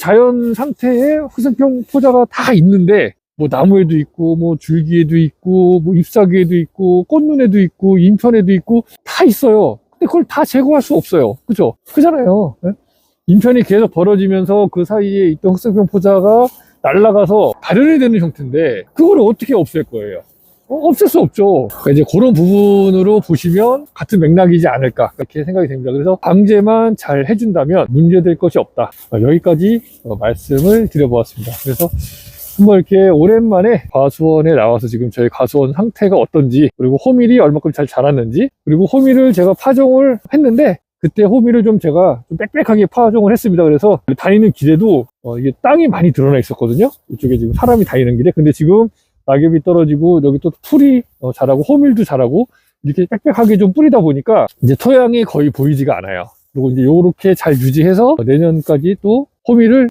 자연 상태의 화생병 포자가 다 있는데 뭐 나무에도 있고 뭐 줄기에도 있고 뭐 잎사귀에도 있고 꽃눈에도 있고 인편에도 있고 다 있어요. 근데 그걸 다 제거할 수 없어요. 그죠? 그잖아요. 예? 인편이 계속 벌어지면서 그 사이에 있던 흑색병 포자가 날아가서 발현이 되는 형태인데 그걸 어떻게 없앨 거예요? 어, 없앨 수 없죠. 그러니까 이제 그런 부분으로 보시면 같은 맥락이지 않을까 이렇게 생각이 됩니다. 그래서 방제만 잘 해준다면 문제될 것이 없다. 어, 여기까지 어, 말씀을 드려보았습니다. 그래서 한번 이렇게 오랜만에 과수원에 나와서 지금 저희 과수원 상태가 어떤지 그리고 호밀이 얼마큼 잘 자랐는지 그리고 호밀을 제가 파종을 했는데 그때 호밀을 좀 제가 좀 빽빽하게 파종을 했습니다. 그래서 다니는 길에도 어, 이게 땅이 많이 드러나 있었거든요. 이쪽에 지금 사람이 다니는 길에. 근데 지금 낙엽이 떨어지고 여기 또 풀이 어, 자라고 호밀도 자라고 이렇게 빽빽하게 좀 뿌리다 보니까 이제 토양이 거의 보이지가 않아요. 그리고 이제 요렇게 잘 유지해서 내년까지 또 호밀을